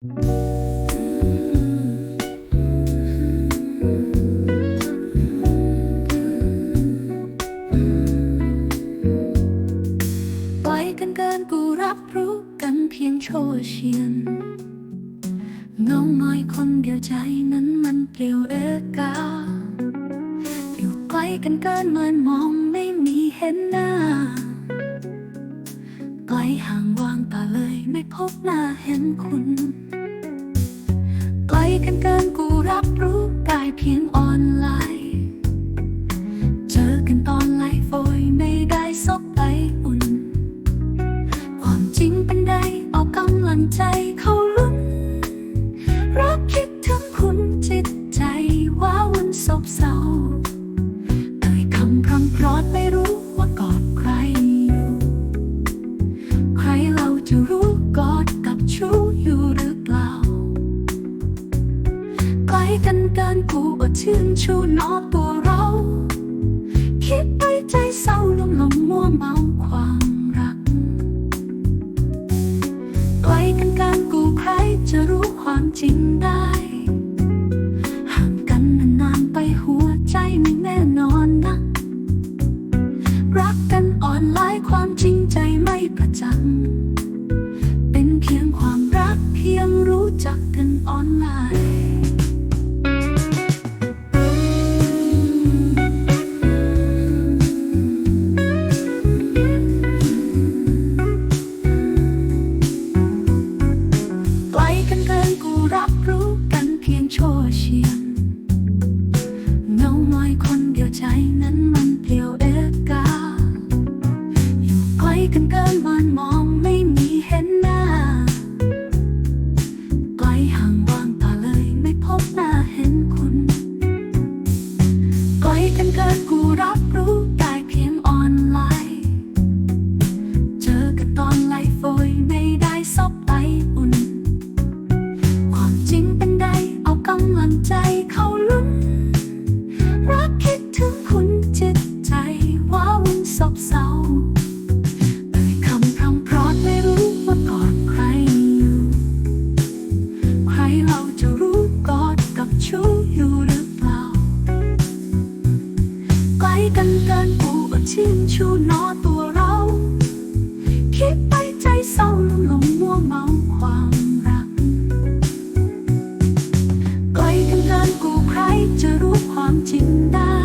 ปล่อยกันเกินกูรับรู้กันเพียงโชว์เชียนเงาน้อยคนเดียวใจนั้นมันเปลี่ยวเอกาอยู่ไกลกันเกินเหมือนมองไม่มีเห็นหน้าไกลห่างวางตาเลยไม่พบหน้าเห็นคุณ ก ชูนอตัวเรา คิดไปใจเศร้าลมลมมัวเมาความรักไกลกันการกูใครจะรู้ความจริงได้ ห่างกันนานๆไปหัวใจไม่แน่นอนนะ รักกันอ่อนลายความจริงใจไม่ประจักษ์เป็นเพียงความรักเพียงรู้จักกันออนไลน์ ใจนั้นมันเปลี่ยวเอกาอยู่ใกล้กันเกินมันมอง ชูนอตัวเรา คิดไปใจเศร้าหลงมัวเมาความรักไกลกันเดินกูใครจะรู้ความจริงได้